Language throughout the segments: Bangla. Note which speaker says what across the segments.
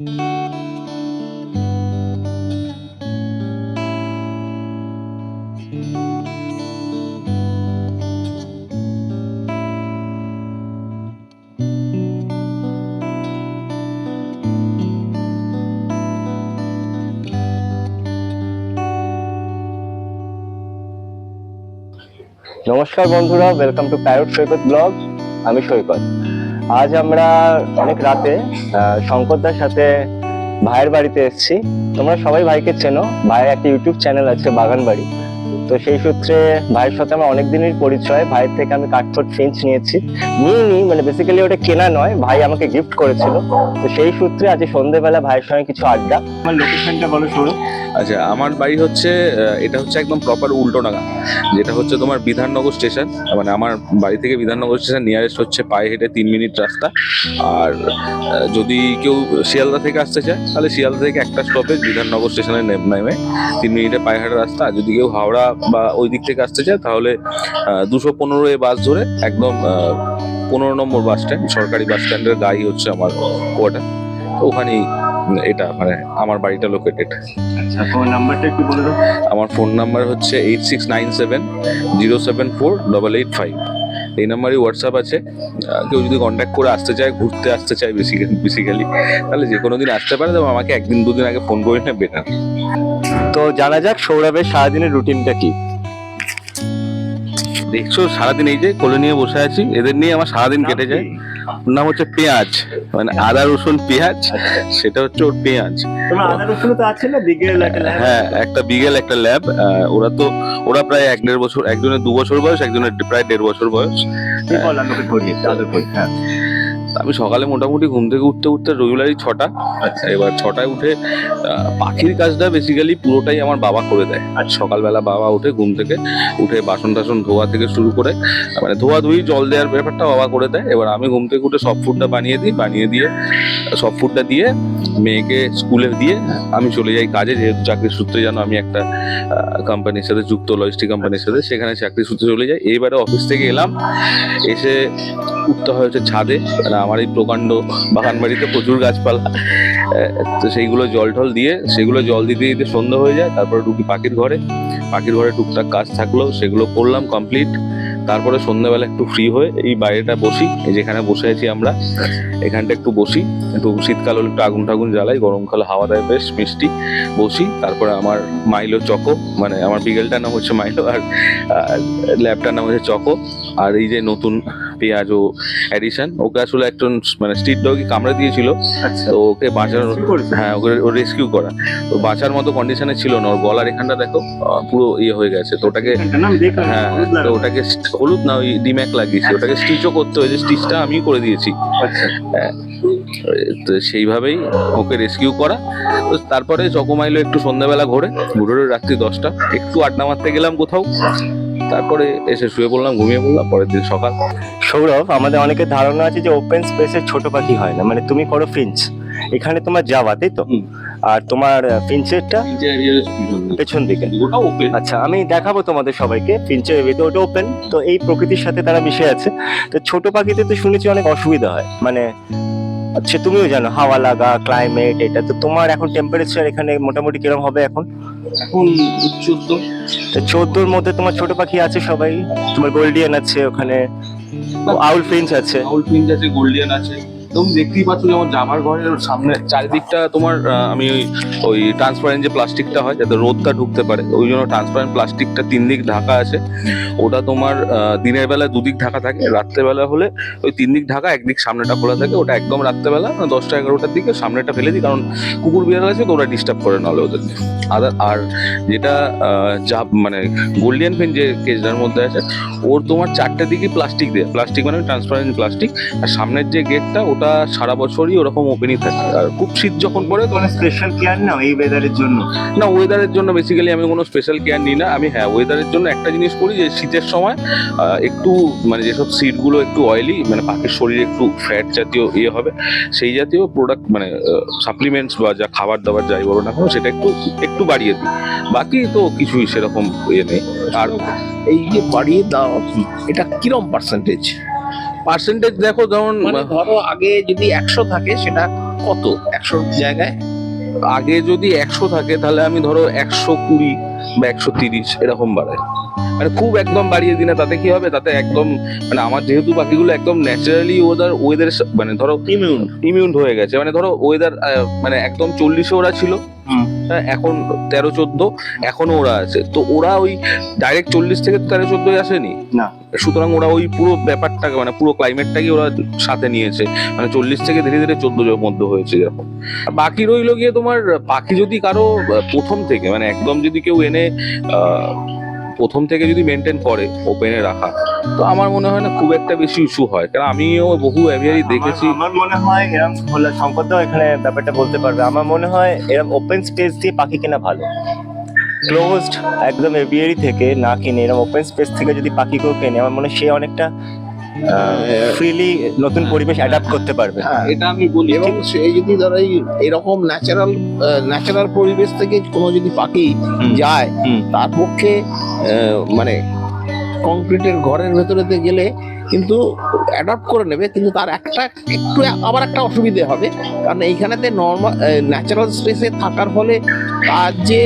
Speaker 1: নমস্কার বন্ধুরা welcome to parrot Saikat blog আমি সৈকত। আজ আমরা অনেক রাতে শঙ্করদার সাথে ভাইয়ের বাড়িতে এসেছি। তোমরা সবাই ভাইকে চেনো। ভাইয়ের একটা ইউটিউব চ্যানেল আছে বাগান বাড়ি তো সেই সূত্রে ভাইয়ের সাথে আমার অনেক দিনের পরিচয়। ভাইয়ের থেকে আমি কাঠফোট ফিঞ্চ নিয়েছি। নিয়ে নি মানে বেসিক্যালি ওটা কেনা নয়, ভাই আমাকে গিফট করেছিল। তো সেই সূত্রে আজ সন্ধ্যেবেলা ভাইয়ের সঙ্গে কিছু আড্ডা। আমার লোকেশনটা বলো শুরু
Speaker 2: আচ্ছা আমার বাড়ি হচ্ছে এটা হচ্ছে একদম প্রপার উল্টো নাগা যেটা হচ্ছে তোমার বিধাননগর স্টেশন মানে আমার বাড়ি থেকে বিধাননগর স্টেশন নিয়ারেস্ট হচ্ছে পায়ে হেঁটে তিন মিনিট রাস্তা। আর যদি কেউ শিয়ালদা থেকে আসতে চায়, তাহলে শিয়ালদা থেকে একটা স্টপেজ বিধাননগর স্টেশনে নেমে তিন মিনিটে পায়ে হাঁটা রাস্তা। আর যদি কেউ হাওড়া বা ওই দিক থেকে আসতে চায় তাহলে দুশো পনেরো এ বাস ধরে একদম পনেরো নম্বর বাস স্ট্যান্ড সরকারি বাস স্ট্যান্ডের গাড়ি হচ্ছে আমার কোয়ার্টার তো ওখানেই এটা মানে আমার বাড়িটা লোকেটেড
Speaker 1: আচ্ছা নাম্বারটা একটু বলে দাও।
Speaker 2: আমার ফোন নাম্বার হচ্ছে eight six nine seven zero seven four double eight five এই নাম্বারই হোয়াটসঅ্যাপ আছে। কেউ যদি কন্ট্যাক্ট করে আসতে চায় ঘুরতে আসতে চায় বেসিক্যালি বেসিক্যালি তাহলে যে কোনো দিন আসতে পারে তবে আমাকে একদিন দুদিন আগে ফোন করে না। বেটার
Speaker 1: তো জানা যাক সৌরভের সারাদিনের রুটিনটা কি।
Speaker 2: দেখছ সারাদিন এই যে কোলে নিয়ে বসে আছি এদের নিয়ে আমার সারাদিন কেটে যায়। নাম হচ্ছে পেঁয়াজ মানে আদা রসুন পেঁয়াজ সেটা হচ্ছে ওর পেঁয়াজ।
Speaker 1: তোমার আদা রসুন তো আছে না? বিগেল একটা ল্যাব
Speaker 2: হ্যাঁ একটা বিগেল একটা ল্যাব ওরা তো ওরা প্রায় এক দেড় বছর একজনের দু বছর বয়স একজনের প্রায় দেড় বছর বয়স। আমি সকালে মোটামুটি ঘুম থেকে উঠতে উঠতে রেগুলারই ছটা।
Speaker 1: আচ্ছা।
Speaker 2: এবার ছটায় উঠে পাখির কাজটা বেসিক্যালি পুরোটাই আমার বাবা করে দেয়। আর সকালবেলা বাবা উঠে ঘুম থেকে উঠে বাসন টাসন ধোয়া থেকে শুরু করে মানে ধোয়া ধুই জল দেওয়ার ব্যাপারটা বাবা করে দেয়। এবার আমি ঘুম থেকে উঠে সব ফুডটা বানিয়ে দিই বানিয়ে দিয়ে সব ফুডটা দিয়ে মেয়েকে স্কুলে দিয়ে আমি চলে যাই কাজে। যেহেতু চাকরির সূত্রে জানো আমি একটা কোম্পানির সাথে যুক্ত লজিস্টিক কোম্পানির সাথে। সেখানে চাকরির সূত্রে চলে যাই। এইবারে অফিস থেকে এলাম। এসে উঠতে হয় হচ্ছে ছাদে। মানে আমার এই প্রকাণ্ড বাগান বাড়িতে প্রচুর গাছপালা। তো সেইগুলো জল টল দিয়ে, সেগুলো জল দিতে দিতে সন্ধ্যা হয়ে যায়, তারপরে ঢুকি পাখির ঘরে। পাখির ঘরে টুকটাক কাজ থাকল, সেগুলো করলাম কমপ্লিট তারপরে সন্ধ্যাবেলা একটু ফ্রি হয়ে এই বাইরেটা বসি যেখানে বসে আছি আমরা, এখানটা একটু বসি। একটু শীতকাল হলে একটু আগুন টাগুন জ্বালাই গরমকালে হাওয়া দেয়, বেশ মিষ্টি। বসি, তারপরে আমার মাইলো চকো মানে আমার বিকেলটার নাম হচ্ছে মাইলো আর ল্যাবটার নাম হচ্ছে চকো। আর এই যে নতুন পেঁয়াজ ও অ্যাডিশন ওকে আসলে একজন মানে স্ট্রিট ডগই কামড়ে দিয়েছিল।
Speaker 1: আচ্ছা।
Speaker 2: তো ওকে বাঁচানোর হ্যাঁ ওকে ও রেস্কিউ করা। তো বাঁচার মতো কন্ডিশনে ছিল না। ওর গলার এখানটা দেখো পুরো ইয়ে হয়ে গেছে। তো ওটাকে হ্যাঁ তো ওটাকে হলুদ না ওই ডিম্যাক লাগিয়েছি। ওটাকে স্টিচও করতে হয়েছে। স্টিচটা আমি করে দিয়েছি।
Speaker 1: আচ্ছা।
Speaker 2: তো সেইভাবেই ওকে রেস্কিউ করা। তো তারপরে চকোমাইলো একটু সন্ধ্যাবেলা ঘোরে ঘুরে রাত্রি দশটা। একটু আড্ডা মারতে গেলাম কোথাও। তারপরে এসে শুয়ে পড়লাম ঘুমিয়ে পড়লাম পরের দিন সকাল।
Speaker 1: সৌরভ আমাদের অনেকের ধারণা আছে যে ওপেন স্পেসে ছোট পাখি হয় না। মানে তুমি করো ফিঞ্চ। এখানে তোমার যাওয়া তাই তো? আর তোমার ফিঞ্চেরটা পেছন দিকে। আচ্ছা আমি দেখাবো তোমাদের সবাইকে। ফিঞ্চের ভিতরে ওটা ওপেন তো এই প্রকৃতির সাথে তারা মিশে আছে। তো ছোট পাখিতে তো শুনেছি অনেক অসুবিধা হয়। মানে আচ্ছা তুমিও জানো হাওয়া লাগা ক্লাইমেট এটা। তো তোমার এখন টেম্পারেচার এখানে মোটামুটি কীরকম হবে এখন?
Speaker 2: এখন চোদ্দ।
Speaker 1: তো চোদ্দোর মধ্যে তোমার ছোট পাখি আছে সবাই? তোমার গোল্ডিয়ান আছে ওখানে। আউল ফিঞ্চ আছে।
Speaker 2: আউল ফিঞ্চ আছে গোল্ডিয়ান আছে। তুমি দেখতেই পাচ্ছ যেমন জামার ঘরের সামনে চারিদিকটা তোমার আমি ওই ওই ট্রান্সপারেন্ট যে প্লাস্টিকটা হয় যাতে রোদটা ঢুকতে পারে, ওই জন্য ট্রান্সপারেন্ট প্লাস্টিকটা তিন দিক ঢাকা আছে। ওটা তোমার দিনের বেলা দুদিক ঢাকা থাকে, রাত্রেবেলা হলে ওই তিন দিক ঢাকা একদিক সামনেটা খোলা থাকে, ওটা একদম রাত্রেবেলা, দশটা এগারোটার দিকে সামনেটা ফেলে দিই, কারণ কুকুর বিড়াল আছে তো ওরা ডিস্টার্ব করে নাহলে ওদেরকে আদার আর যেটা যা মানে গোল্ডিয়ান পেন যে কেজটার মধ্যে আছে, ওর তোমার চারটে দিকে প্লাস্টিক দেয় প্লাস্টিক মানে ট্রান্সপারেন্ট প্লাস্টিক আর সামনের যে গেটটা ওটা সারা বছরই ওরকম ওপেনই থাকে। আর খুব শীত যখন পড়ে তখন
Speaker 1: স্পেশাল কেয়ার নাও এই ওয়েদারের জন্য?
Speaker 2: না ওয়েদারের জন্য বেসিক্যালি আমি কোনো স্পেশাল কেয়ার নিই না। আমি হ্যাঁ ওয়েদারের জন্য একটা জিনিস করি যে শীতের সময় একটু মানে যেসব সিটগুলো একটু অয়েলি মানে পাখির শরীরে একটু ফ্যাট জাতীয় ইয়ে হবে সেই জাতীয় প্রোডাক্ট মানে সাপ্লিমেন্টস বা যা খাবার দাবার যাই বলো না কেন সেটা একটু একটু বাড়িয়ে দিই। বাকি তো কিছুই সেরকম ইয়ে নেই। আর
Speaker 3: এই যে বাড়িয়ে দাও এটা কিরম পার্সেন্টেজ
Speaker 2: পার্সেন্টেজ দেখো যেমন
Speaker 3: মানে ধরো আগে যদি একশো থাকে সেটা কত? একশোর জায়গায়?
Speaker 2: আগে যদি একশো থাকে তাহলে আমি ধরো একশো কুড়ি বা একশো তিরিশ এরকম বাড়াই মানে খুব একদম বাড়িয়ে দিনে তাতে কি হবে? তাতে একদম মানে আমার যেহেতু পাখিগুলো একদম ন্যাচারালি ওদের ওয়েদার মানে ধরো
Speaker 3: ইমিউন
Speaker 2: ইমিউন হয়ে গেছে। মানে ধরো ওয়েদার মানে একদম চল্লিশে ওরা ছিল। এখন তেরো চোদ্দ এখনও ওরা আছে। তো ওরা ওই ডাইরেক্ট চল্লিশ থেকে তেরো চোদ্দই আসেনি?
Speaker 1: না।
Speaker 2: সুতরাং ওরা ওই পুরো ব্যাপারটাকে মানে পুরো ক্লাইমেটটাকে ওরা সাথে নিয়েছে। মানে চল্লিশ থেকে ধীরে ধীরে চোদ্দ মধ্যে হয়েছে যেরকম বাকি রইল গিয়ে তোমার পাখি যদি কারও প্রথম থেকে মানে একদম যদি কেউ এনে আহ, প্রথম থেকে যদি মেনটেন করে ওপেনে রাখা তো আমার মনে হয় না খুব একটা বেশি ইস্যু হয়। কারণ আমিও বহু অ্যাভিয়ারি দেখেছি।
Speaker 1: আমার- মনে হয় এরকম হলে সম্পদও এখানে ব্যাপারটা বলতে পারবে। আমার মনে হয় এরকম ওপেন স্পেস দিয়ে পাখি কেনা ভালো। ক্লোজড একদম এভিয়ারি থেকে না কিনে এরকম ওপেন স্পেস থেকে যদি পাখিকেও কেনে আমার মনে হয় সে অনেকটা ফ্রিলি নতুন পরিবেশ অ্যাডাপ্ট করতে পারবে।
Speaker 3: হ্যাঁ
Speaker 2: এটা আমি বলি।
Speaker 3: এবং সে যদি ধরো এই এরকম ন্যাচারাল ন্যাচারাল পরিবেশ থেকে কোনো যদি পাখি যায় তার পক্ষে মানে কংক্রিটের ঘরের ভেতরেতে গেলে কিন্তু অ্যাডাপ্ট করে নেবে কিন্তু তার একটা একটু আবার একটা অসুবিধে হবে। কারণ এইখানেতে নর্মাল ন্যাচারাল স্পেসে থাকার ফলে তার যে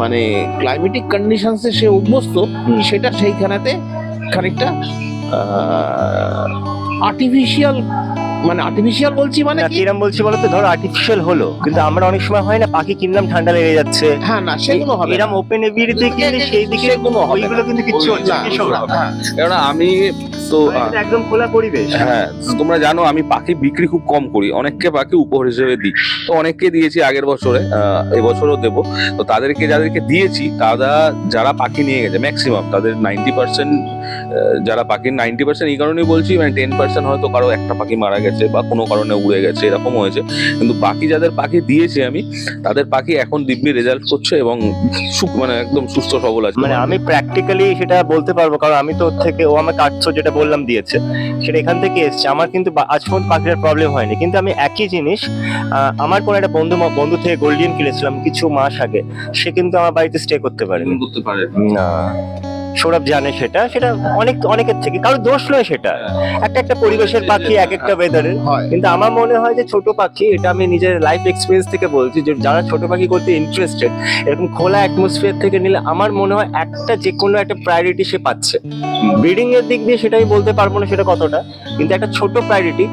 Speaker 3: মানে ক্লাইমেটিক কন্ডিশনসে সে অভ্যস্ত সেটা সেইখানেতে খানিকটা আর্টিফিশিয়াল মানে আর্টিফিশিয়াল বলছি মানে
Speaker 1: না
Speaker 3: কি?
Speaker 1: কিরম বলছি বলো তো? ধরো আর্টিফিশিয়াল হলো কিন্তু আমরা অনেক সময় হয় না পাখি কিনলাম ঠান্ডা লেগে যাচ্ছে।
Speaker 3: হ্যাঁ না সেগুলো হবে না।
Speaker 1: এরম ওপেন এভিয়ারিতে কিনলে সেই দিকে
Speaker 3: সেগুলো হবে না।
Speaker 1: ওইগুলো কিন্তু কিচ্ছু হচ্ছে না,
Speaker 3: না,
Speaker 1: এসব হবে।
Speaker 3: হ্যাঁ,
Speaker 2: কেননা আমি তো আহ,
Speaker 1: এটা একদম খোলা পরিবেশ।
Speaker 2: হ্যাঁ তোমরা জানো আমি পাখি বিক্রি খুব কম করি অনেককে পাখি উপহার হিসেবে দিই। তো অনেককে দিয়েছি আগের বছরে আহ, এবছরও দেবো। তো তাদেরকে যাদেরকে দিয়েছি তারা যারা পাখি নিয়ে গেছে ম্যাক্সিমাম তাদের নাইনটি পার্সেন্ট যারা পাখির নাইনটি পার্সেন্ট এই কারণেই বলছি মানে টেন পার্সেন্ট হয়তো কারও একটা পাখি মারা গেছে বা কোনো কারণে উড়ে গেছে এরকম হয়েছে। কিন্তু বাকি যাদের পাখি দিয়েছি আমি তাদের পাখি এখন দিব্যি রেজাল্ট করছে এবং মানে একদম সুস্থ সবল আছে।
Speaker 1: মানে আমি প্র্যাকটিক্যালি সেটা বলতে পারব কারণ আমি তো ওর থেকে ও আমার কাটছো যেটা বললাম দিয়েছে সেটা এখান থেকে এসছে। আমার কিন্তু আজ পর্যন্ত পাখিটার প্রবলেম হয়নি। কিন্তু আমি একই জিনিস আহ, আমার কোনো একটা বন্ধু বন্ধু থেকে গোল্ডিয়ান কিনেছিলাম কিছু মাস আগে সে কিন্তু আমার বাড়িতে স্টে করতে পারেনি।
Speaker 2: করতে পারে
Speaker 1: না। সৌরভ জানে সেটা সেটা অনেক অনেকের থেকে কারও দোষ নয় সেটা। একটা একটা পরিবেশের পাখি এক একটা ওয়েদারের
Speaker 3: হয়।
Speaker 1: কিন্তু আমার মনে হয় যে ছোট পাখি এটা আমি নিজের লাইফ এক্সপিরিয়েন্স থেকে বলছি যে যারা ছোট পাখি করতে ইন্টারেস্টেড এরকম খোলা অ্যাটমসফিয়ার থেকে নিলে আমার মনে হয় একটা যে কোনো একটা প্রায়োরিটি সে পাচ্ছে। ব্রিডিং এর দিক দিয়ে সেটাই বলতে পারব না সেটা কতটা কিন্তু একটা ছোট প্রায়োরিটি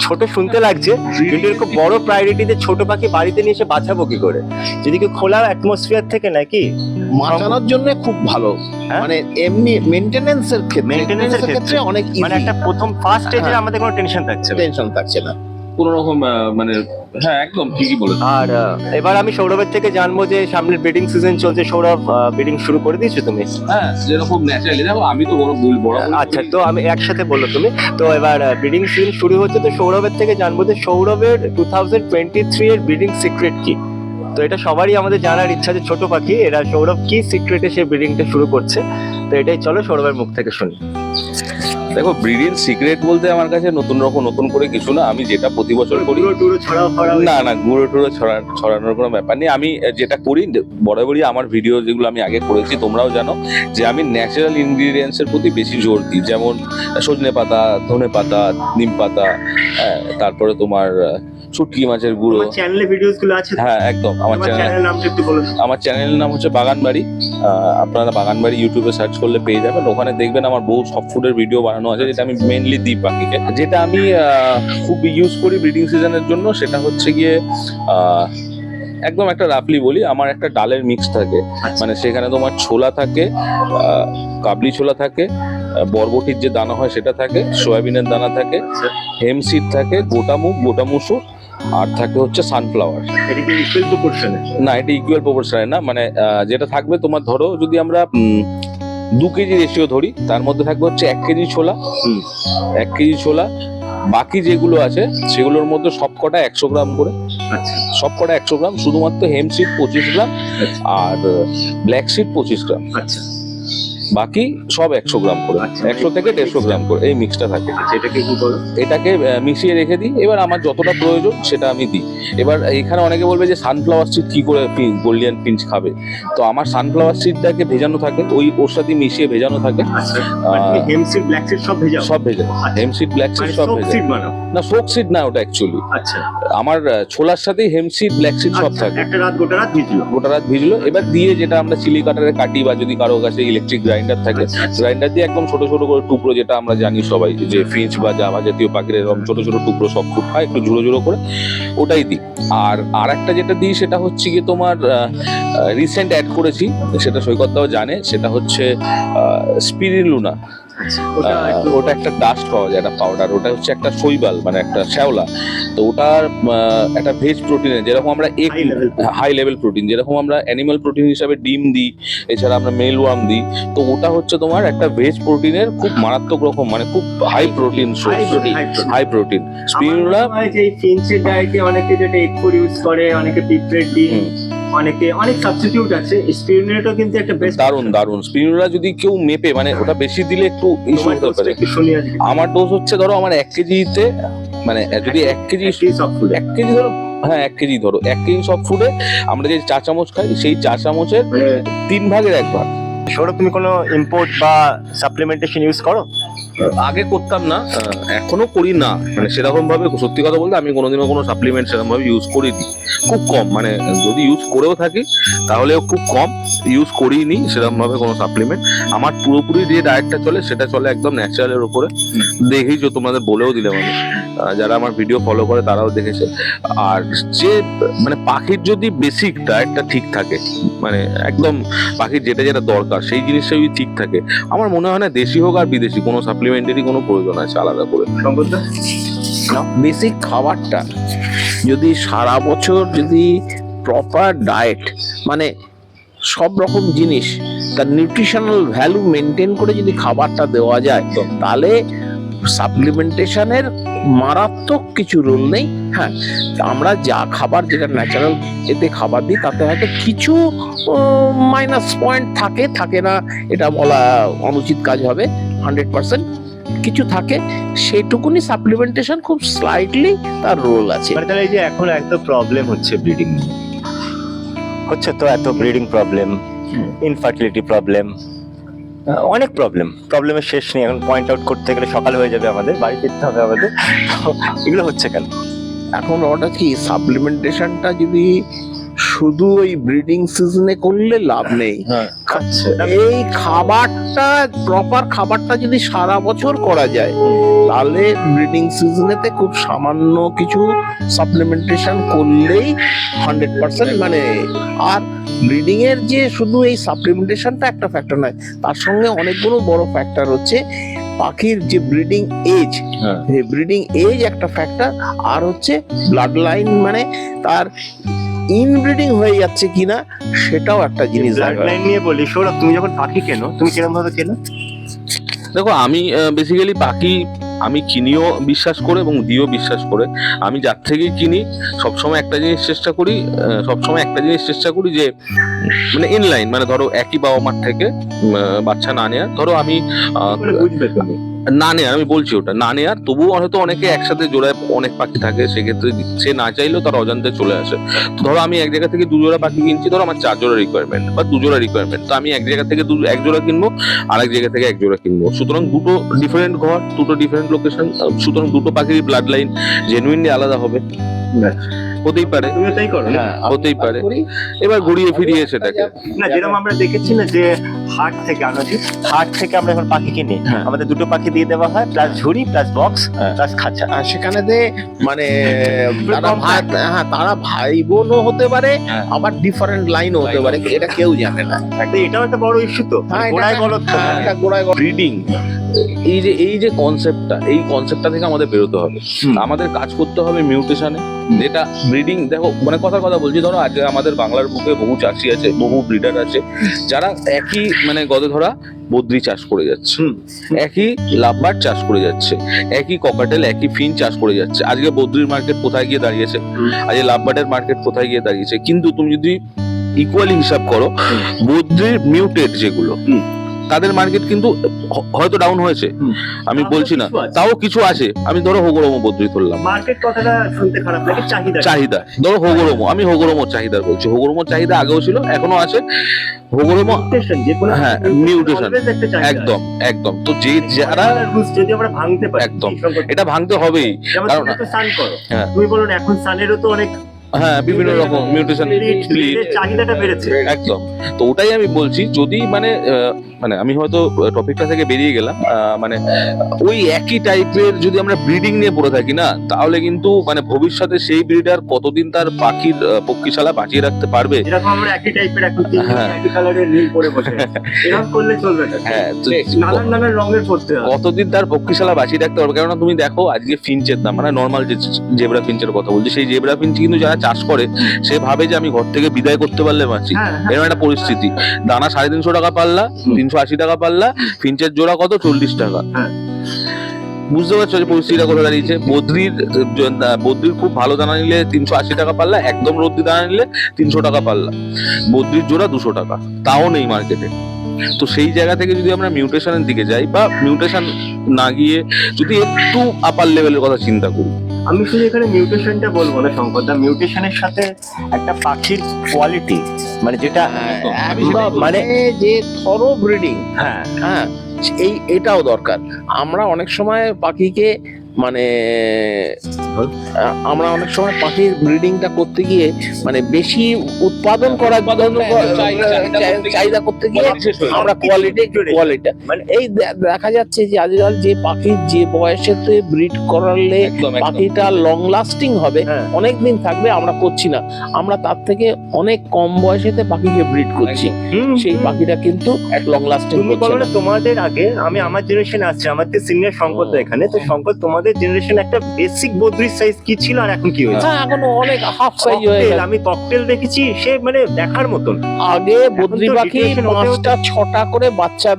Speaker 1: ছোট শুনতে লাগছে কিন্তু এরকম বড় প্রায়োরিটিতে ছোট পাখি বাড়িতে নিয়ে এসে বাঁচাবো কি করে? যদি কেউ খোলা অ্যাটমসফিয়ার থেকে নাকি?
Speaker 3: বাঁচানোর জন্য খুব ভালো।
Speaker 1: হ্যাঁ?
Speaker 3: মানে এমনি মেইনটেনেন্সের ক্ষেত্রে মেইনটেনেন্সের ক্ষেত্রে। অনেক
Speaker 1: মানে একটা প্রথম ফার্স্ট স্টেজে
Speaker 3: হ্যাঁ।
Speaker 1: আমাদের কোনো টেনশন থাকছে না।
Speaker 3: টেনশন থাকছে না।
Speaker 2: কোনো রকম মানে হ্যাঁ একদম ঠিকই বলেছ।
Speaker 1: আর এবার আমি সৌরভের থেকে জানব যে সামনে ব্রিডিং সিজন চলছে সৌরভ ব্রিডিং শুরু করে দিয়েছ তুমি?
Speaker 2: হ্যাঁ যেরকম ন্যাচারালি দেখো আমি তো বড় ভুল বড়
Speaker 1: আচ্ছা তো আমি একসাথে বলল তুমি। তো এবার ব্রিডিং সিজন শুরু হচ্ছে তো সৌরভের থেকে জানব যে সৌরভের টু থাউজেন্ড টোয়েন্টি থ্রি এর ব্রিডিং সিক্রেট কি? তো এটা সবারই আমাদের জানার ইচ্ছা যে ছোট পাখি এরা সৌরভ কি সিক্রেটে সে ব্রিডিংটা শুরু করছে? তো এটাই চলো সৌরভের মুখ থেকে শুনি।
Speaker 2: দেখো ব্রিডিং সিক্রেট বলতে আমার কাছে নতুন রকম নতুন করে কিছু না। আমি যেটা প্রতি বছর করি না না গুঁড়ো টুড়ো ছড়া ছড়ানোর কোনো ব্যাপার নেই। আমি যেটা করি বরাবরই আমার ভিডিও যেগুলো আমি আগে করেছি তোমরাও জানো যে আমি ন্যাচারাল ইনগ্রিডিয়েন্টস এর প্রতি বেশি জোর দিই। যেমন সজনে পাতা ধনে পাতা নিম পাতা হ্যাঁ, তারপরে তোমার শুটকি মাছের গুঁড়ো।
Speaker 1: চ্যানেলে ভিডিওসগুলো আছে
Speaker 2: হ্যাঁ একদম। আমার চ্যানেল
Speaker 1: চ্যানেলের নামটা একটু বলুন
Speaker 2: আমার চ্যানেলের নাম হচ্ছে বাগানবাড়ি। আপনারা বাগানবাড়ি ইউটিউবে সার্চ করলে পেয়ে যাবেন। ওখানে দেখবেন আমার বহু সফট ফুডের ভিডিও বানানো আছে যেটা আমি মেনলি দিই পাখিকে যেটা আমি খুব ইউজ করি ব্রিডিং সিজনের জন্য সেটা হচ্ছে গিয়ে একদম একটা রাফলি বলি আমার একটা ডালের মিক্স থাকে
Speaker 1: আচ্ছা।
Speaker 2: মানে সেখানে তোমার ছোলা থাকে কাবলি ছোলা থাকে বরবটির যে দানা হয় সেটা থাকে সয়াবিনের দানা থাকে
Speaker 1: আচ্ছা।
Speaker 2: হেম সিড থাকে গোটা মুগ গোটা মুসুর আর থাকে হচ্ছে সানফ্লাওয়ার না এটা ইকুয়াল প্রপোর্শনে না মানে যেটা থাকবে তোমার ধরো যদি আমরা দু কেজি রেশিও ধরি তার মধ্যে থাকবে হচ্ছে এক কেজি ছোলা। এক কেজি ছোলা। বাকি যেগুলো আছে সেগুলোর মধ্যে সবকটা একশো গ্রাম করে।
Speaker 1: আচ্ছা।
Speaker 2: সবকটা একশো গ্রাম শুধুমাত্র হেম সিড পঁচিশ গ্রাম আর ব্ল্যাক সিড পঁচিশ গ্রাম।
Speaker 1: আচ্ছা।
Speaker 2: বাকি সব একশো গ্রাম করে
Speaker 1: আচ্ছা।
Speaker 2: একশো থেকে দেড়শো গ্রাম করে এই মিক্সটা থাকে।
Speaker 1: আচ্ছা এটাকে কি করো
Speaker 2: এটাকে মিশিয়ে রেখে দিই। এবার আমার যতটা প্রয়োজন সেটা আমি দিই। এবার এখানে অনেকে বলবে যে সানফ্লাওয়ার সিড কি করে গোল্ডিয়ান পিঞ্চ খাবে? তো আমার সানফ্লাওয়ার সিডটাকে ভেজানো থাকে ওই ওর সাথে মিশিয়ে ভেজানো থাকে।
Speaker 1: হেমসিড ব্ল্যাক সিড সব ভেজাও?
Speaker 2: সব ভেজে। হেমসিড ব্ল্যাক সিড সব ভেজে না সোক সিড না ওটা অ্যাকচুয়ালি
Speaker 1: আচ্ছা।
Speaker 2: আমার ছোলার সাথেই হেমসিড ব্ল্যাক সিড সব
Speaker 1: আচ্ছা,
Speaker 2: থাকে।
Speaker 1: একটা রাত গোটা রাত ভিজলো।
Speaker 2: গোটা রাত ভিজলো। এবার দিয়ে যেটা আমরা চিলি কাটারে কাটি বা যদি কারও কাছে ইলেকট্রিক গ্রাইন্ডার থাকে। গ্রাইন্ডার দিয়ে একদম ছোট ছোট করে টুকরো যেটা আমরা জানি সবাই, যে ফিঞ্চ বা জাভা জাতীয় পাখির এরকম ছোট ছোট টুকরো সব খুব হয়, একটু ঝুড়ো ঝুড়ো করে ওটাই দিই আর আর একটা যেটা দিই সেটা হচ্ছে গিয়ে তোমার রিসেন্ট অ্যাড করেছি, সেটা সৈকতদাও জানে, সেটা হচ্ছে স্পিরিলুনা
Speaker 1: ওটা একটু-
Speaker 2: ডাস্ট পাওয়া যায় একটা পাউডার ওটা হচ্ছে একটা শৈবাল মানে একটা শ্যাওলা। তো ওটার একটা ভেজ প্রোটিনে যেরকম আমরা
Speaker 1: level
Speaker 2: হাই লেভেল প্রোটিন যেরকম আমরা অ্যানিমাল প্রোটিন হিসাবে ডিম দিই এছাড়া আমরা মেল ওয়ার্ম দিই তো ওটা হচ্ছে তোমার একটা ভেজ প্রোটিনের খুব মারাত্মক রকম মানে খুব high protein. High protein spirulina
Speaker 1: যে ফিঞ্চের ডায়েটে অনেকে যেটা এগ ইউজ করে অনেকে পিঁপড়ের ডিম। অনেকে অনেক সাবস্টিটিউট আছে। স্পিরুনেটও কিন্তু একটা বেস্ট
Speaker 2: দারুণ দারুণ যদি কেউ মেপে মানে ওটা বেশি দিলে একটু ইস্যু হতে পারে। আমার ডোজ হচ্ছে ধরো আমার এক কেজিতে মানে যদি এক কেজি
Speaker 1: সব ফুড
Speaker 2: এক কেজি ধরো হ্যাঁ এক কেজি ধরো এক কেজি সব ফুডে আমরা যে চা চামচ খাই সেই চা চামচের
Speaker 1: মানে
Speaker 2: তিন ভাগের এক ভাগ।
Speaker 1: সৌরভ তুমি কোনো ইম্পোর্ট বা সাপ্লিমেন্টেশন ইউজ করো?
Speaker 2: আগে করতাম না এখনও করি না। মানে সেরকম ভাবে সত্যি কথা বলতে আমি কোনোদিনও কোনো সাপ্লিমেন্ট সেরকম ভাবে ইউজ করিনি। খুব কম মানে যদি ইউজ করেও থাকি, তাহলেও খুব কম ইউজ করিনি সেরকম ভাবে কোনো সাপ্লিমেন্ট আমার পুরোপুরি যে ডায়েটটা চলে, সেটা চলে একদম ন্যাচারালের উপরে। দেখেই যে তোমাদের বলেও দিলাম আমি। যারা আমার ভিডিও ফলো করে, তারাও দেখেছে। আর যে মানে পাখির যদি বেসিক ডায়েটটা ঠিক থাকে মানে একদম পাখির যেটা যেটা দরকার সেই জিনিসটা যদি ঠিক থাকে। আমার মনে হয় না দেশি হোক আর বিদেশি কোনো সাপ্লিমেন্টারি কোনো প্রয়োজন আছে আলাদা করে।
Speaker 3: বেসিক খাবারটা যদি সারা বছর যদি প্রপার ডায়েট মানে সব রকম জিনিস তার নিউট্রিশনাল ভ্যালু মেনটেন করে যদি খাবারটা দেওয়া যায় তাহলে সাপ্লিমেন্টেশনের মারাত্মক কিছু রোল নেই। হ্যাঁ আমরা যা খাবার যেটা ন্যাচারাল এতে খাবার দিই তাতে হয়তো কিছু মাইনাস পয়েন্ট থাকে থাকে না এটা বলা অনুচিত কাজ হবে হান্ড্রেড পার্সেন্ট কিছু থাকে সেইটুকুনি সাপ্লিমেন্টেশন খুব স্লাইটলি তার রোল আছে।
Speaker 1: মানে তাহলে এই যে এখন এত প্রবলেম হচ্ছে ব্রিডিং হচ্ছে তো এত ব্রিডিং প্রবলেম ইনফার্টিলিটি প্রবলেম অনেক প্রবলেম প্রবলেমের শেষ নেই। এখন পয়েন্ট আউট করতে গেলে সকাল হয়ে যাবে আমাদের, বাড়ি ফিরতে হবে আমাদের। এগুলো হচ্ছে কেন?
Speaker 3: এখন ওটা কি? সাপ্লিমেন্টেশনটা যদি শুধু ওই ব্রিডিং সিজনে করলে লাভ নেই।
Speaker 1: আচ্ছা
Speaker 3: এই খাবারটা প্রপার খাবারটা যদি সারা বছর করা যায় তাহলে ব্রিডিং সিজনেতে খুব সামান্য কিছু সাপ্লিমেন্টেশন করলেই হান্ড্রেড পার্সেন্ট মানে আর ব্রিডিং এর যে শুধু এই সাপ্লিমেন্টেশনটা একটা ফ্যাক্টর নয় তার সঙ্গে অনেকগুলো বড় ফ্যাক্টর হচ্ছে পাখির যে ব্রিডিং এজ
Speaker 2: হ্যাঁ।
Speaker 3: ব্রিডিং এজ একটা ফ্যাক্টর আর হচ্ছে ব্লাড লাইন মানে তার ইনব্রিডিং হয়ে যাচ্ছে কিনা সেটাও একটা জিনিস
Speaker 1: নিয়ে বলি সৌরভ তুমি যখন পাখি কেনো তুমি কীরকম ভাবে কেনো?
Speaker 2: দেখো আমি বেসিক্যালি পাখি আমি কিনিও বিশ্বাস করে এবং দিও বিশ্বাস করে। আমি যার থেকেই কিনি সবসময় একটা জিনিস চেষ্টা করি সবসময় একটা জিনিস চেষ্টা করি যে মানে ইনলাইন মানে ধরো একই বাবা মার থেকে বাচ্চা না নেওয়ার ধরো আমি না নেয়ার আমি বলছি ওটা না নেয়ার তবুও হয়তো অনেকে একসাথে জোড়ায় অনেক পাখি থাকে, সেক্ষেত্রে সে না চাইলেও তার অজান্তে চলে আসে। তো ধরো আমি এক জায়গা থেকে দুজোড়া পাখি কিনছি, ধরো আমার চার জোড়া রিকোয়ারমেন্ট বা দুজোড়া রিকোয়ারমেন্ট তো আমি এক জায়গা থেকে দু, এক জোড়া কিনবো আর এক জায়গা থেকে এক জোড়া কিনবো। সুতরাং দুটো ডিফারেন্ট ঘর, দুটো ডিফারেন্ট লোকেশন সুতরাং দুটো পাখির ব্লাড লাইন জেনুইনলি আলাদা হবে। হতেই পারে।
Speaker 1: তুমি তাই করো।
Speaker 3: হ্যাঁ
Speaker 2: হতেই পারে। এবার ঘুরিয়ে ফিরিয়ে সেটাকে
Speaker 1: না যেরকম আমরা দেখেছি না যে হাট থেকে আনাজি হাট থেকে আমরা এখন পাখি কিনি
Speaker 2: হ্যাঁ।
Speaker 1: আমাদের দুটো পাখি দিয়ে দেওয়া হয় প্লাস ঝুড়ি প্লাস বক্স। প্লাস খাঁচা।
Speaker 3: আর সেখানেতে মানে তারা ভাই হ্যাঁ তারা ভাই বোনও হতে পারে
Speaker 2: হ্যাঁ।
Speaker 3: আবার ডিফারেন্ট লাইনও হতে পারে এটা কেউ জানে না।
Speaker 1: তো এটাও একটা বড় ইস্যু তো।
Speaker 3: হ্যাঁ,
Speaker 1: গোড়ায়
Speaker 3: একটা-
Speaker 1: গলত তো
Speaker 3: গোড়ায়।
Speaker 2: ব্রিডিং এই যে এই যে কনসেপ্টটা এই কনসেপ্টটা থেকে আমাদের বেরোতে হবে। আমাদের কাজ করতে হবে মিউটেশনে যেটা ব্রিডিং দেখো মানে কথার কথা বলছি ধরো আজকে আমাদের বাংলার বুকে বহু চাষি আছে বহু ব্রিডার আছে যারা একই মানে গদে ধরা বদ্রি চাষ করে যাচ্ছে। একই লাভবার চাষ করে যাচ্ছে একই ককাটেল একই ফিন চাষ করে যাচ্ছে। আজকে বদ্রির মার্কেট কোথায় গিয়ে দাঁড়িয়েছে? আজকে লাভবার্ডের মার্কেট কোথায় গিয়ে দাঁড়িয়েছে? কিন্তু তুমি যদি ইকুয়ালি হিসাব করো বদ্রির মিউটেড যেগুলো। তাদের মার্কেট কিন্তু হয়তো ডাউন হয়েছে। আমি বলছি না। তাও কিছু আছে। আমি ধরো হোগরমো বদ্রি ধরলাম
Speaker 1: মার্কেট কথাটা শুনতে খারাপ লাগে চাহিদা
Speaker 2: চাহিদা। ধরো হোগরমো। আমি হোগরমো চাহিদার বলছি। হোগরমোর চাহিদা আগেও ছিল এখনও আছে। হোগরমো
Speaker 1: মিউটেশন যে কোনো
Speaker 2: হ্যাঁ,
Speaker 1: চাহিদা
Speaker 2: একদম একদম। তো যে যারা
Speaker 1: যদি আমরা ভাঙতে পারি
Speaker 2: একদম। এটা ভাঙতে হবেই। কারণ-
Speaker 1: তুমি
Speaker 2: হ্যাঁ।
Speaker 1: তুমি বলো এখন সানেরও তো অনেক
Speaker 2: হ্যাঁ বিভিন্ন রকম মিউটেশন
Speaker 1: চাহিদাটা বেড়েছে।
Speaker 2: একদম। তো ওটাই আমি বলছি যদি মানে মানে আমি হয়তো টপিকটা থেকে বেরিয়ে গেলাম মানে ওই একই টাইপের যদি আমরা ব্রিডিং নিয়ে পড়ে থাকি না তাহলে কিন্তু মানে ভবিষ্যতে সেই ব্রিডার কতদিন তার পাখির পক্ষীশালা বাঁচিয়ে রাখতে পারবে?
Speaker 1: যেরকম আমরা একই টাইপের এখন
Speaker 2: হ্যাঁ।
Speaker 1: একই কালারের নীল পরে বসে এরকম করলে চলবে না।
Speaker 2: হ্যাঁ
Speaker 1: নানান নানান রঙের পড়তে হবে
Speaker 2: কতদিন তার পক্ষীশালা বাঁচিয়ে রাখতে পারবে? কেননা তুমি দেখো আজকে ফিঞ্চের দাম মানে নর্মাল যে জেব্রা ফিঞ্চের কথা বলছি সেই জেব্রা ফিঞ্চ কিন্তু যারা চাষ করে সে ভাবে যে আমি ঘর থেকে বিদায় করতে পারলে বাঁচি
Speaker 1: হ্যাঁ হ্যাঁ।
Speaker 2: এরকম একটা পরিস্থিতি। দানা সাড়ে তিনশো টাকা পাল্লা তিনশো আশি টাকা পাল্লা ফিঞ্চের জোড়া কত? চল্লিশ টাকা।
Speaker 1: হ্যাঁ।
Speaker 2: বুঝতে পারছ যে পরিস্থিতিটা কোথায় দাঁড়িয়েছে? বদ্রির বদ্রির খুব ভালো দানা নিলে তিনশো আশি টাকা পাল্লা একদম রদ্রি দানা নিলে তিনশো টাকা পাল্লা বদ্রির জোড়া দুশো টাকা তাও নেই মার্কেটে। তো সেই জায়গা থেকে যদি আমরা মিউটেশনের দিকে যাই বা মিউটেশন না গিয়ে যদি একটু আপার লেভেলের কথা চিন্তা করি
Speaker 1: আমি শুধু এখানে মিউটেশনটা বলব না শঙ্কর দা। মিউটেশনের সাথে একটা পাখির কোয়ালিটি মানে যেটা
Speaker 3: মানে
Speaker 1: মানে
Speaker 3: যে থরো ব্রিডিং
Speaker 1: হ্যাঁ
Speaker 3: হ্যাঁ এই এটাও দরকার। আমরা অনেক সময় পাখিকে মানে আমরা অনেক সময় পাখির ব্রিডিংটা করতে গিয়ে মানে বেশি উৎপাদন করার জন্য চাহিদা করতে গিয়ে আমরা কোয়ালিটি কোয়ালিটি মানে এই দেখা যাচ্ছে যে আজকাল যে পাখির যে বয়সেতে ব্রিড করালে পাখিটা লং লাস্টিং হবে
Speaker 1: হ্যাঁ।
Speaker 3: অনেক দিন থাকবে আমরা করছি না। আমরা তার থেকে অনেক কম বয়সেতে পাখিকে ব্রিড করছি।
Speaker 1: হুম,
Speaker 3: সেই পাখিটা কিন্তু লং লাস্টিং করছে
Speaker 1: তোমাদের আগে আমি আমার জেনারেশন আসছে আমাদের সিনিয়র দা এখানে তো শঙ্কর তোমাদের জেনারেশন একটা বেসিক বদ্রির সাইজ কি ছিল আর এখন কি হয়েছে?
Speaker 3: হ্যাঁ এখন অনেক হাফ সাইজ হয়ে গেছে।
Speaker 1: আমি ককটেল দেখেছি সে মানে দেখার মতন।
Speaker 3: আগে বদ্রি পাখি পাঁচটা ছটা করে বাচ্চা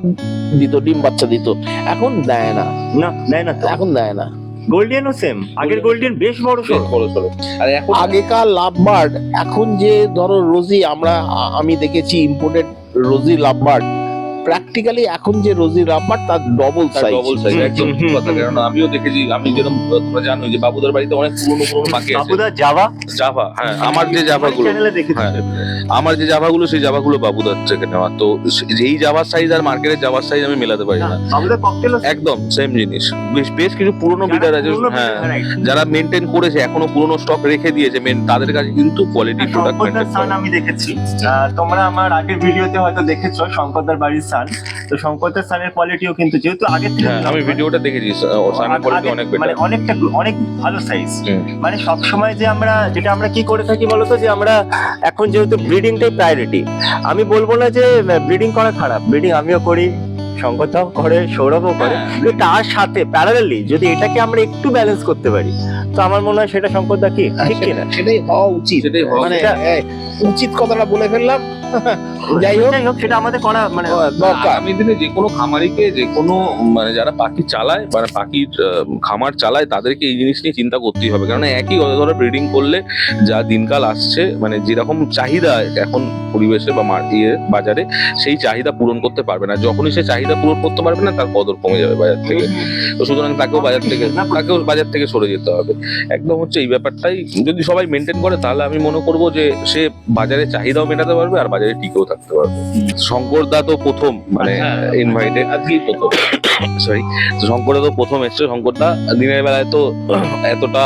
Speaker 3: দিত ডিম বাচ্চা দিত। এখন দেয় না।
Speaker 1: না দেয় না
Speaker 3: এখন দেয় না।
Speaker 1: গোল্ডিয়ানও সেম আগের গোল্ডিয়ান বেশ বড় সড়ো
Speaker 2: আর এখন
Speaker 3: আগেকার লাভ বার্ড এখন যে ধরো রোজি আমরা আমি দেখেছি imported rosy love bird practically এখন যে রোজি বার্ড তার ডবল সাইজ
Speaker 2: ডবল সাইজ একদম কথা। কারণ আমিও দেখেছি আমি যেরকম তোমরা জানো যে বাবুদার বাড়িতে অনেক পুরনো পুরনো পাখি আছে।
Speaker 1: বাবুদা জাভা?
Speaker 2: জাভা হ্যাঁ আমার যে
Speaker 1: চ্যানেলে দেখেছি।
Speaker 2: হ্যাঁ। আমার যে জাভাগুলো সেই জাভাগুলো বাবুদার থেকে নেওয়া। তো যেই জাভার সাইজ আর মার্কেটের জাভার সাইজ আমি মেলাতে পারি না। একদম সেম জিনিস। বেশ বেশ কিছু পুরনো বিটার আছে হ্যাঁ যারা মেনটেন করেছে এখনও পুরনো স্টক রেখে দিয়েছে মেন তাদের কাছে কিন্তু কোয়ালিটি প্রোডাক্ট
Speaker 1: আমি দেখেছি। তোমরা আমার আগের ভিডিওতে হয়তো দেখেছ শঙ্করদার বাড়ির সান তো শঙ্করদার সানের কোয়ালিটিও কিন্তু যেহেতু আগের থেকে
Speaker 2: হ্যাঁ আমি ভিডিওটা দেখেছি কোয়ালিটি অনেক
Speaker 1: মানে অনেকটা অনেক ভালো সাইজ মানে সব সময় যে আমরা যেটা আমরা কি করে থাকি বলতো যে আমরা এখন যেহেতু ব্রিডিংটাই প্রায়োরিটি আমি বলব না যে ব্রিডিং করা খারাপ ব্রিডিং আমিও করি শঙ্করদাও করে সৌরভও করে
Speaker 2: হ্যাঁ।
Speaker 1: কিন্তু তার সাথে প্যারালালি যদি এটাকে আমরা একটু ব্যালেন্স করতে পারি তো আমার মনে হয় সেটা শঙ্করদা কি ঠিক কিনা?
Speaker 3: সেটাই হওয়া উচিত।
Speaker 2: সেটাই হওয়া
Speaker 3: মানে
Speaker 1: উচিত।
Speaker 3: কথাটা বলে ফেললাম। যাই হোক।
Speaker 1: সেটা আমাদের করা মানে
Speaker 3: দরকার।
Speaker 2: আগামী দিনে যে কোনো খামারিকে যে কোনো মানে যারা পাখি চালায় মানে পাখির খামার চালায় তাদেরকে এই জিনিস নিয়ে চিন্তা করতেই হবে। কারণ একই ধরো ব্রিডিং করলে যা দিনকাল আসছে মানে যেরকম চাহিদা এখন পরিবেশে বা ইয়ে বাজারে সেই চাহিদা পূরণ করতে পারবে না। যখনই সে চাহিদা পূরণ করতে পারবে না তার কদর কমে যাবে বাজার থেকে। তো সুতরাং তাকেও বাজার থেকে তাকেও বাজার থেকে সরে যেতে হবে। একদম হচ্ছে এই ব্যাপারটাই। যদি সবাই মেনটেন করে তাহলে আমি মনে করব যে সে বাজারে চাহিদাও মেটাতে পারবে আর বাজারে টিকেও থাকতে পারবে। শঙ্কর দা তো প্রথম মানে ইনভাইটেড আজকেই প্রথম। সরি শঙ্কর দা তো প্রথম এসছে। শঙ্কর দা দিনের বেলায় তো এতটা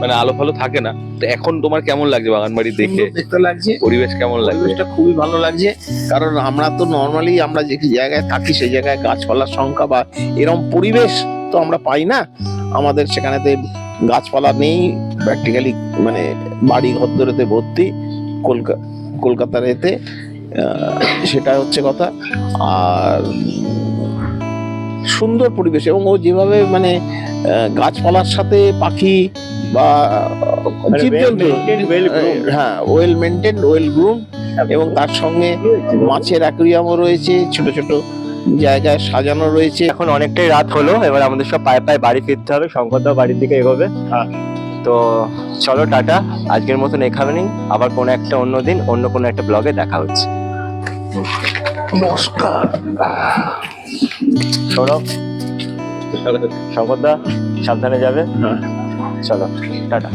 Speaker 2: মানে আলো ফালো থাকে না। তো এখন তোমার কেমন লাগছে বাগান বাড়ি
Speaker 3: দেখে দেখতে লাগছে।
Speaker 2: পরিবেশ কেমন লাগছে?
Speaker 3: পরিবেশটা খুবই ভালো লাগছে। কারণ আমরা তো নর্মালি আমরা যে জায়গায় থাকি সেই জায়গায় গাছপালার সংখ্যা বা এরকম পরিবেশ তো আমরা পাই না। আমাদের সেখানেতে গাছপালা নেই। প্র্যাকটিক্যালি মানে বাড়ি ঘর ধরেতে ভর্তি। কলকাতা কলকাতার এতে সেটা হচ্ছে কথা। আর সুন্দর পরিবেশ এবং ও যেভাবে মানে গাছপালার সাথে পাখি বা
Speaker 1: মানে
Speaker 3: জীবজন্তু। হ্যাঁ ওয়েল মেনটেন ওয়েল গ্রুম এবং তার সঙ্গে মাছের অ্যাকুরিয়ামও রয়েছে ছোট ছোট জায়গায় সাজানো রয়েছে।
Speaker 1: এখন অনেকটাই রাত হলো এবার আমাদের সব পায়ে পায়ে বাড়ি ফিরতে হবে শঙ্করদাও বাড়ির দিকে এগোবে। তো চলো টাটা আজকের মতন এখানেই। আবার কোনো একটা অন্য দিন অন্য কোনো একটা ব্লগে দেখা হচ্ছে।
Speaker 3: নমস্কার।
Speaker 1: সৌরভ শঙ্করদা সাবধানে যাবে?
Speaker 3: হ্যাঁ।
Speaker 1: চলো টাটা।